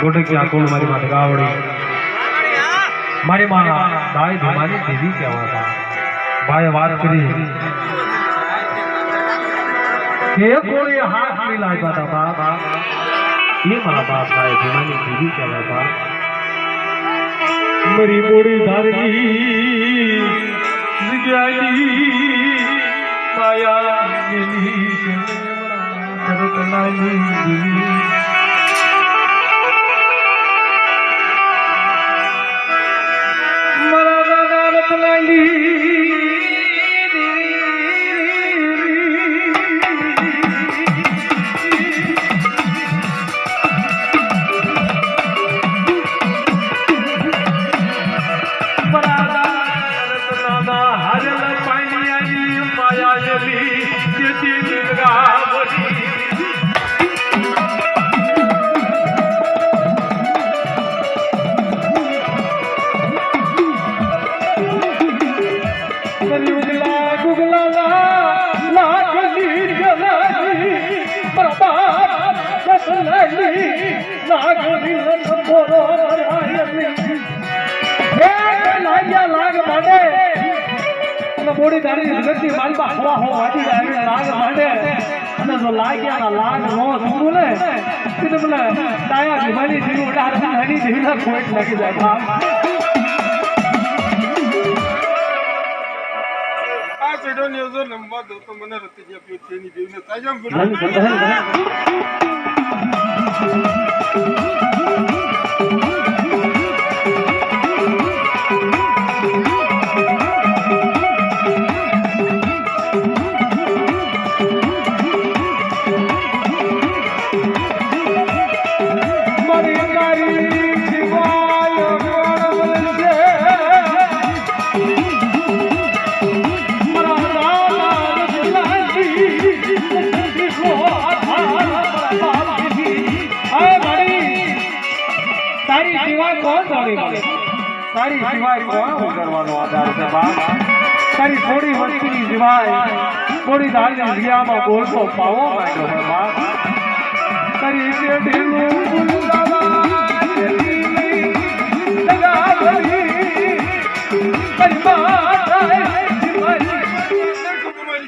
गोटे की आँखों में हमारी माता गावड़ी। मारी माना दाई धुमानी दीदी क्या हुआ था? भाई बात करी। ये कोई हाथ नहीं लाए पाता बाप ये मारा बाप भाई धुमानी दीदी क्या हुआ था? मेरी बड़ी दादी निजाई माया मिली चलो करतनानी मिली বলি બોડી દાડી જગતની માલમાં હવા હવા વાજી જાય લાગ માંડે અને જો લાગ્યા ના લાગ નો સુનું ને તો મને ડાયા ભીમાની જીવ ઉડાડતી હની જીવના કોઈ લાગી જાય. આ પેઢો ને જો લંબા દો તો મને રતી જે પીત છે ની દેવને તાજામ બોલો તારી સિવાય કોણ તારી મળે તારી સિવાય કોણ કરવાનો આધાર છે બાપ? તારી થોડી વસ્તીની સિવાય થોડી દાળની જગ્યામાં બોલતો પાવો માંડ્યો છે બાપ. તારી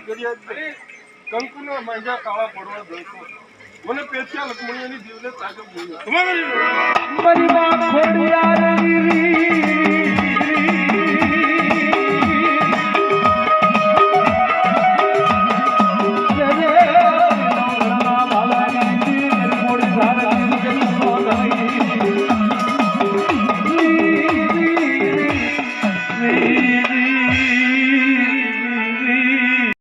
ઘડિયાળ છે. કંકુના માંજા કાળા પડવા દો તો મને પેચ્યા લખમણીયાની દેવને તાજામ બોલો તમારી